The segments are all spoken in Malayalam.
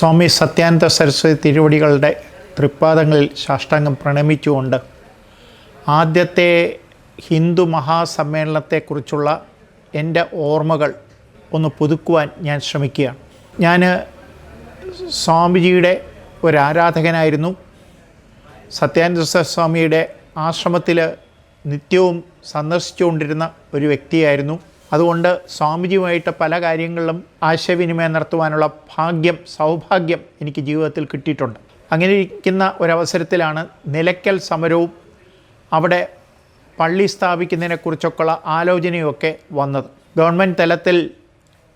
സ്വാമി സത്യാനന്ദ സരസ്വതി തിരുവടികളുടെ തൃപ്പാദങ്ങളിൽ സാഷ്ടാംഗം പ്രണമിച്ചുകൊണ്ട് ആദ്യത്തെ ഹിന്ദു മഹാസമ്മേളനത്തെക്കുറിച്ചുള്ള എന്റെ ഓർമ്മകൾ ഒന്ന് പുതുക്കുവാൻ ഞാൻ ശ്രമിക്കുകയാണ്. ഞാൻ സ്വാമിജിയുടെ ഒരു ആരാധകനായിരുന്നു സത്യാനന്ദ സ്വാമിയുടെ ആശ്രമത്തിൽ നിത്യവും സന്ദർശിച്ചുകൊണ്ടിരുന്ന ഒരു വ്യക്തിയായിരുന്നു. അതുകൊണ്ട് സ്വാമിജിയുമായിട്ട് പല കാര്യങ്ങളിലും ആശയവിനിമയം നടത്തുവാനുള്ള ഭാഗ്യം സൗഭാഗ്യം എനിക്ക് ജീവിതത്തിൽ കിട്ടിയിട്ടുണ്ട്. അങ്ങനെ ഇരിക്കുന്ന ഒരവസരത്തിലാണ് നിലയ്ക്കൽ സമരവും അവിടെ പള്ളി സ്ഥാപിക്കുന്നതിനെക്കുറിച്ചൊക്കെയുള്ള ആലോചനയൊക്കെ വന്നത്. ഗവൺമെന്റ് തലത്തിൽ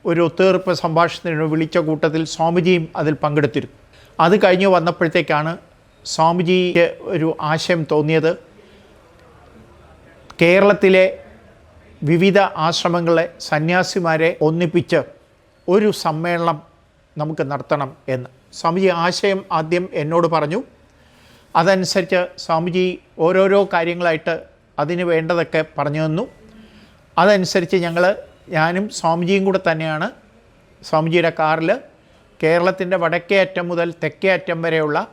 ഒരു ഒത്തുതീർപ്പ് സംഭാഷണത്തിന് വിളിച്ച കൂട്ടത്തിൽ സ്വാമിജിയും അതിൽ പങ്കെടുത്തിരുന്നു. അത് കഴിഞ്ഞ് വന്നപ്പോഴത്തേക്കാണ് സ്വാമിജിക്ക് ഒരു ആശയം തോന്നിയത്. കേരളത്തിലെ വിവിധ ആശ്രമങ്ങളെ സന്യാസിമാരെ ഒന്നിപ്പിച്ച് ഒരു സമ്മേളനം നമുക്ക് നടത്തണം എന്ന്. സ്വാമിജി ആശയം ആദ്യം എന്നോട് പറഞ്ഞു. അതനുസരിച്ച് സ്വാമിജി ഓരോരോ കാര്യങ്ങളായിട്ട് അതിന് വേണ്ടതൊക്കെ പറഞ്ഞു തന്നു. അതനുസരിച്ച് ഞങ്ങൾ ഞാനും സ്വാമിജിയും കൂടെ തന്നെയാണ് സ്വാമിജിയുടെ കാറിൽ കേരളത്തിന്റെ വടക്കേ അറ്റം മുതൽ തെക്കേ അറ്റം വരെയുള്ള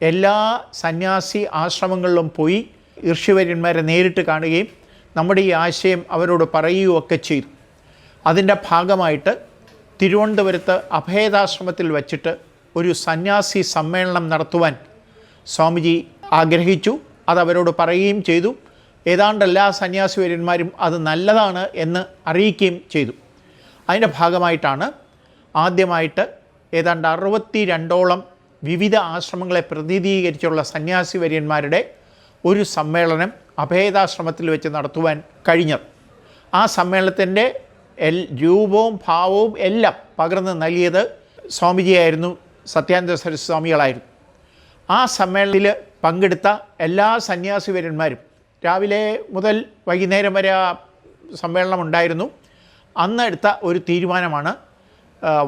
എല്ലാ സന്യാസി ആശ്രമങ്ങളിലും പോയി ഋഷിവര്യന്മാരെ നേരിട്ട് കാണുകയും നമ്മുടെ ഈ ആശയം അവരോട് പറയുകയൊക്കെ ചെയ്തു. അതിന്റെ ഭാഗമായിട്ട് തിരുവനന്തപുരത്ത് അഭേദാശ്രമത്തിൽ വച്ചിട്ട് ഒരു സന്യാസി സമ്മേളനം നടത്തുവാൻ സ്വാമിജി ആഗ്രഹിച്ചു. അത് അവരോട് പറയുകയും ചെയ്തു. ഏതാണ്ട് എല്ലാ സന്യാസിവര്യന്മാരും അത് നല്ലതാണ് എന്ന് അറിയിക്കുകയും ചെയ്തു. അതിന്റെ ഭാഗമായിട്ടാണ് ആദ്യമായിട്ട് ഏതാണ്ട് അറുപത്തി രണ്ടോളം വിവിധ ആശ്രമങ്ങളെ പ്രതിനിധീകരിച്ചുള്ള സന്യാസിവര്യന്മാരുടെ ഒരു സമ്മേളനം അഭേദാശ്രമത്തിൽ വെച്ച് നടത്തുവാൻ കഴിഞ്ഞത്. ആ സമ്മേളനത്തിന്റെ എൽ രൂപവും ഭാവവും എല്ലാം പകർന്ന് നൽകിയത് സ്വാമിജിയായിരുന്നു സത്യാനന്ദ സരസ്വതി സ്വാമികളായിരുന്നു. ആ സമ്മേളനത്തിൽ പങ്കെടുത്ത എല്ലാ സന്യാസിവര്യന്മാരും രാവിലെ മുതൽ വൈകുന്നേരം വരെ ആ സമ്മേളനം ഉണ്ടായിരുന്നു അന്നെടുത്ത ഒരു തീരുമാനമാണ്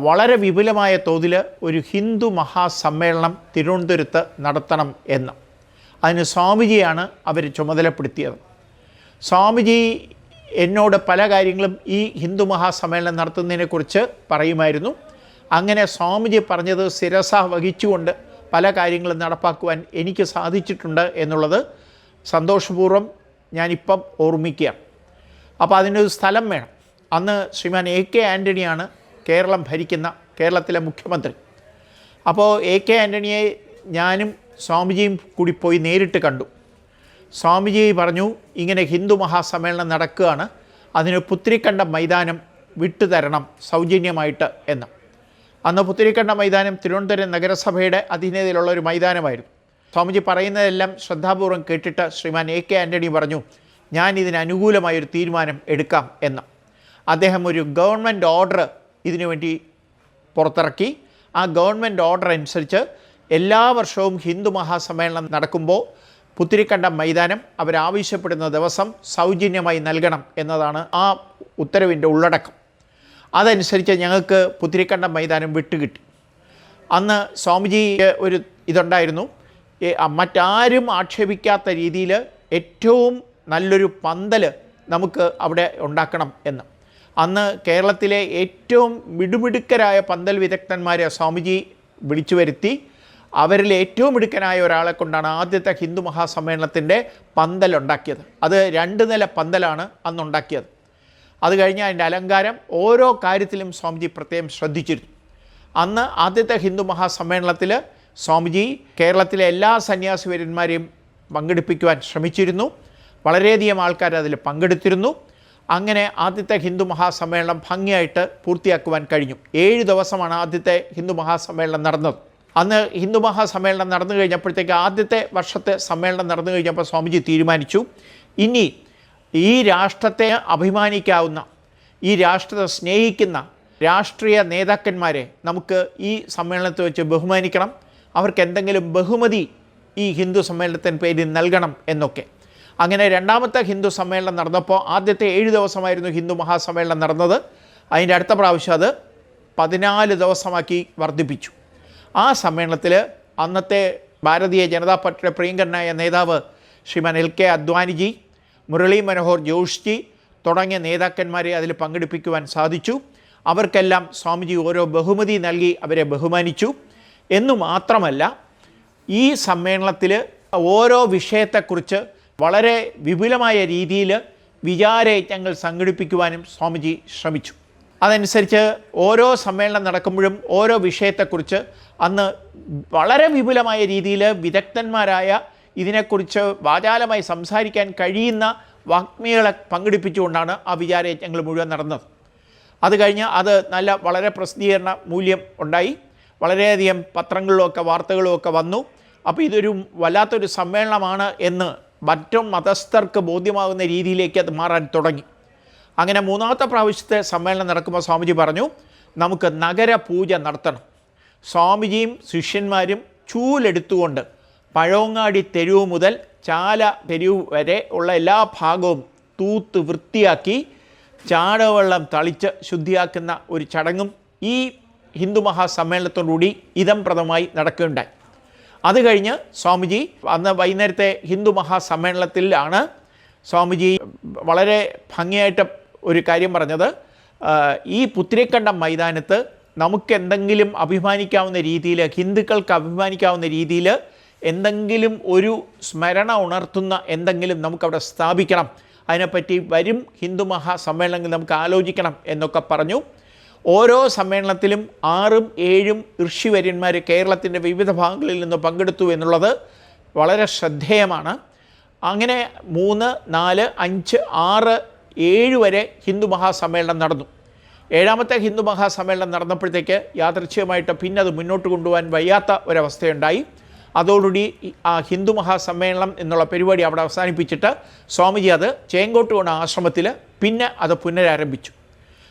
വളരെ വിപുലമായ തോതിൽ ഒരു ഹിന്ദു മഹാസമ്മേളനം തിരുവനന്തപുരത്ത് നടത്തണം എന്ന്. അതിന് സ്വാമിജിയാണ് അവർ ചുമതലപ്പെടുത്തിയത്. സ്വാമിജി എന്നോട് പല കാര്യങ്ങളും ഈ ഹിന്ദു മഹാസമ്മേളനം നടത്തുന്നതിനെക്കുറിച്ച് പറയുമായിരുന്നു. അങ്ങനെ സ്വാമിജി പറഞ്ഞത് ശിരസ വഹിച്ചുകൊണ്ട് പല കാര്യങ്ങളും നടപ്പാക്കുവാൻ എനിക്ക് സാധിച്ചിട്ടുണ്ട് എന്നുള്ളത് സന്തോഷപൂർവം ഞാനിപ്പം ഓർമ്മിക്കുക അപ്പോൾ അതിനൊരു സ്ഥലം വേണം. അന്ന് ശ്രീമാൻ എ കെ ആന്റണിയാണ് കേരളം ഭരിക്കുന്ന കേരളത്തിലെ മുഖ്യമന്ത്രി. അപ്പോൾ എ കെ ആന്റണിയെ ഞാനും സ്വാമിജിയും കൂടി പോയി നേരിട്ട് കണ്ടു. സ്വാമിജി പറഞ്ഞു ഇങ്ങനെ ഹിന്ദു മഹാസമ്മേളനം നടക്കുകയാണ്. അതിന് പുത്തിരിക്കണ്ട മൈതാനം വിട്ടുതരണം സൗജന്യമായിട്ട് എന്ന്. അന്ന് പുത്തിരിക്കണ്ട മൈതാനം തിരുവനന്തപുരം നഗരസഭയുടെ അധീനതയിലുള്ള ഒരു മൈതാനമായിരുന്നു. സ്വാമിജി പറയുന്നതെല്ലാം ശ്രദ്ധാപൂർവം കേട്ടിട്ട് ശ്രീമാൻ എ കെ ആന്റണി പറഞ്ഞു ഞാൻ ഇതിന് അനുകൂലമായൊരു തീരുമാനം എടുക്കാം എന്ന്. അദ്ദേഹം ഒരു ഗവൺമെന്റ് ഓർഡർ ഇതിനുവേണ്ടി പുറത്തിറക്കി. ആ ഗവൺമെന്റ് ഓർഡർ അനുസരിച്ച് എല്ലാ വർഷവും ഹിന്ദു മഹാസമ്മേളനം നടക്കുമ്പോൾ പുത്തിരിക്കണ്ടം മൈതാനം അവരാവശ്യപ്പെടുന്ന ദിവസം സൗജന്യമായി നൽകണം എന്നതാണ് ആ ഉത്തരവിന്റെ ഉള്ളടക്കം. അതനുസരിച്ച് ഞങ്ങൾക്ക് പുത്തിരിക്കണ്ടം മൈതാനം വിട്ടുകിട്ടി. അന്ന് സ്വാമിജിക്ക് ഒരു ഇതുണ്ടായിരുന്നു. മറ്റാരും ആക്ഷേപിക്കാത്ത രീതിയിൽ ഏറ്റവും നല്ലൊരു പന്തൽ നമുക്ക് അവിടെ ഉണ്ടാക്കണം എന്ന്. അന്ന് കേരളത്തിലെ ഏറ്റവും മിടുമിടുക്കരായ പന്തൽ വിദഗ്ധന്മാരെ സ്വാമിജി വിളിച്ചു വരുത്തി. അവരിൽ ഏറ്റവും മിടുക്കനായ ഒരാളെ കൊണ്ടാണ് ആദ്യത്തെ ഹിന്ദു മഹാസമ്മേളനത്തിന്റെ പന്തൽ ഉണ്ടാക്കിയത് അത് രണ്ട് നില പന്തലാണ് അന്നുണ്ടാക്കിയത്. അത് കഴിഞ്ഞ് അതിന്റെ അലങ്കാരം ഓരോ കാര്യത്തിലും സ്വാമിജി പ്രത്യേകം ശ്രദ്ധിച്ചിരുന്നു. അന്ന് ആദ്യത്തെ ഹിന്ദു മഹാസമ്മേളനത്തിൽ സ്വാമിജി കേരളത്തിലെ എല്ലാ സന്യാസിവര്യന്മാരെയും പങ്കെടുപ്പിക്കുവാൻ ശ്രമിച്ചിരുന്നു. വളരെയധികം ആൾക്കാർ അതിൽ പങ്കെടുത്തിരുന്നു. അങ്ങനെ ആദ്യത്തെ ഹിന്ദു മഹാസമ്മേളനം ഭംഗിയായിട്ട് പൂർത്തിയാക്കുവാൻ കഴിഞ്ഞു. ഏഴ് ദിവസമാണ് ആദ്യത്തെ ഹിന്ദു മഹാസമ്മേളനം നടന്നത്. അന്ന് ഹിന്ദു മഹാസമ്മേളനം നടന്നു കഴിഞ്ഞപ്പോഴത്തേക്ക് ആദ്യത്തെ വർഷത്തെ സമ്മേളനം നടന്നു കഴിഞ്ഞപ്പോൾ സ്വാമിജി തീരുമാനിച്ചു. ഇനി ഈ രാഷ്ട്രത്തെ അഭിമാനിക്കാവുന്ന ഈ രാഷ്ട്രത്തെ സ്നേഹിക്കുന്ന രാഷ്ട്രീയ നേതാക്കന്മാരെ നമുക്ക് ഈ സമ്മേളനത്തെ വെച്ച് ബഹുമാനിക്കണം. അവർക്ക് എന്തെങ്കിലും ബഹുമതി ഈ ഹിന്ദു സമ്മേളനത്തിന് പേരിൽ നൽകണം എന്നൊക്കെ. അങ്ങനെ രണ്ടാമത്തെ ഹിന്ദു സമ്മേളനം നടന്നപ്പോൾ ആദ്യത്തെ ഏഴ് ദിവസമായിരുന്നു ഹിന്ദു മഹാസമ്മേളനം നടന്നത്. അതിന്റെ അടുത്ത പ്രാവശ്യം അത് പതിനാല് ദിവസമാക്കി വർദ്ധിപ്പിച്ചു. ആ സമ്മേളനത്തിൽ അന്നത്തെ ഭാരതീയ ജനതാ പാർട്ടിയുടെ പ്രിയങ്കരനായ നേതാവ് ശ്രീമാൻ എൽ കെ അദ്വാനിജി മുരളി മനോഹർ ജോഷ്ജി തുടങ്ങിയ നേതാക്കന്മാരെ അതിൽ പങ്കെടുപ്പിക്കുവാൻ സാധിച്ചു. അവർക്കെല്ലാം സ്വാമിജി ഓരോ ബഹുമതി നൽകി അവരെ ബഹുമാനിച്ചു. എന്നു മാത്രമല്ല ഈ സമ്മേളനത്തിൽ ഓരോ വിഷയത്തെക്കുറിച്ച് വളരെ വിപുലമായ രീതിയിൽ വിചാരയജ്ഞങ്ങൾ സംഘടിപ്പിക്കുവാനും സ്വാമിജി ശ്രമിച്ചു. അതനുസരിച്ച് ഓരോ സമ്മേളനം നടക്കുമ്പോഴും ഓരോ വിഷയത്തെക്കുറിച്ച് അന്ന് വളരെ വിപുലമായ രീതിയിൽ വിദഗ്ധന്മാരായ ഇതിനെക്കുറിച്ച് വാചാലമായി സംസാരിക്കാൻ കഴിയുന്ന വാഗ്മികളെ പങ്കെടുപ്പിച്ചുകൊണ്ടാണ് ആ വിചാരയജ്ഞങ്ങൾ മുഴുവൻ നടന്നത്. അത് കഴിഞ്ഞ് അത് നല്ല വളരെ പ്രസിദ്ധീകരണ മൂല്യം ഉണ്ടായി. വളരെയധികം പത്രങ്ങളിലുമൊക്കെ വാർത്തകളുമൊക്കെ വന്നു. അപ്പോൾ ഇതൊരു വല്ലാത്തൊരു സമ്മേളനമാണ് എന്ന് മറ്റും മതസ്ഥർക്ക് ബോധ്യമാകുന്ന രീതിയിലേക്ക് അത് മാറാൻ തുടങ്ങി. അങ്ങനെ മൂന്നാമത്തെ പ്രാവശ്യത്തെ സമ്മേളനം നടക്കുമ്പോൾ സ്വാമിജി പറഞ്ഞു നമുക്ക് നഗരപൂജ നടത്തണം. സ്വാമിജിയും ശിഷ്യന്മാരും ചൂലെടുത്തുകൊണ്ട് പഴവങ്ങാടി തെരുവ് മുതൽ ചാല തെരുവ് വരെ ഉള്ള എല്ലാ ഭാഗവും തൂത്ത് വൃത്തിയാക്കി ചാണകവെള്ളം തളിച്ച് ശുദ്ധിയാക്കുന്ന ഒരു ചടങ്ങും ഈ ഹിന്ദു മഹാസമ്മേളനത്തോടുകൂടി ഇതം പ്രദമായി നടക്കുകയുണ്ടായി. അത് കഴിഞ്ഞ് സ്വാമിജി അന്ന് വൈകുന്നേരത്തെ ഹിന്ദു മഹാസമ്മേളനത്തിലാണ് സ്വാമിജി വളരെ ഭംഗിയായിട്ട് ഒരു കാര്യം പറഞ്ഞത് ഈ പുത്തിരിക്കണ്ടം മൈതാനത്ത് നമുക്ക് എന്തെങ്കിലും അഭിമാനിക്കാവുന്ന രീതിയിൽ ഹിന്ദുക്കൾക്ക് അഭിമാനിക്കാവുന്ന രീതിയിൽ എന്തെങ്കിലും ഒരു സ്മരണ ഉണർത്തുന്ന എന്തെങ്കിലും നമുക്കവിടെ സ്ഥാപിക്കണം. അതിനെപ്പറ്റി വരും ഹിന്ദു മഹാസമ്മേളനങ്ങൾ നമുക്ക് ആലോചിക്കണം എന്നൊക്കെ പറഞ്ഞു. ഓരോ സമ്മേളനത്തിലും ആറും ഏഴും ഋഷിവര്യന്മാർ കേരളത്തിന്റെ വിവിധ ഭാഗങ്ങളിൽ നിന്ന് പങ്കെടുത്തു എന്നുള്ളത് വളരെ ശ്രദ്ധേയമാണ്. അങ്ങനെ മൂന്ന് നാല് അഞ്ച് ആറ് ഏഴ് വരെ ഹിന്ദു മഹാസമ്മേളനം നടന്നു. ഏഴാമത്തെ ഹിന്ദു മഹാസമ്മേളനം നടന്നപ്പോഴത്തേക്ക് യാദൃച്ഛികമായിട്ട് പിന്നെ അത് മുന്നോട്ട് കൊണ്ടുപോകാൻ വയ്യാത്ത ഒരവസ്ഥയുണ്ടായി. അതോടുകൂടി ആ ഹിന്ദു മഹാസമ്മേളനം എന്നുള്ള പരിപാടി അവിടെ അവസാനിപ്പിച്ചിട്ട് സ്വാമിജി അത് ചേങ്കോട്ടുകോണ ആശ്രമത്തിൽ പിന്നെ അത് പുനരാരംഭിച്ചു.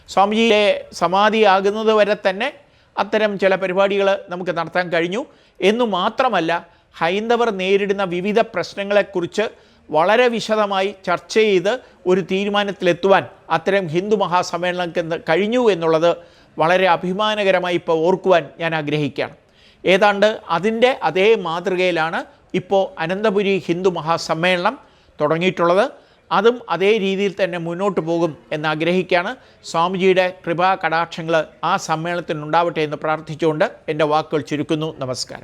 സ്വാമിജിയെ സമാധിയാകുന്നത് വരെ തന്നെ അത്തരം ചില പരിപാടികൾ നമുക്ക് നടത്താൻ കഴിഞ്ഞു. എന്നു മാത്രമല്ല ഹൈന്ദവർ നേരിടുന്ന വിവിധ പ്രശ്നങ്ങളെക്കുറിച്ച് വളരെ വിശദമായി ചർച്ച ചെയ്ത് ഒരു തീരുമാനത്തിലെത്തുവാൻ അത്തരം ഹിന്ദു മഹാസമ്മേളനം കഴിഞ്ഞു എന്നുള്ളത് വളരെ അഭിമാനകരമായി ഇപ്പോൾ ഓർക്കുവാൻ ഞാൻ ആഗ്രഹിക്കുകയാണ്. ഏതാണ്ട് അതിന്റെ അതേ മാതൃകയിലാണ് ഇപ്പോൾ അനന്തപുരി ഹിന്ദു മഹാസമ്മേളനം തുടങ്ങിയിട്ടുള്ളത്. അതും അതേ രീതിയിൽ തന്നെ മുന്നോട്ട് പോകും എന്ന് ആഗ്രഹിക്കുകയാണ്. സ്വാമിജിയുടെ കൃപാ കടാക്ഷങ്ങൾ ആ സമ്മേളനത്തിനുണ്ടാവട്ടെ എന്ന് പ്രാർത്ഥിച്ചുകൊണ്ട് എന്റെ വാക്കുകൾ ചുരുക്കുന്നു. നമസ്കാരം.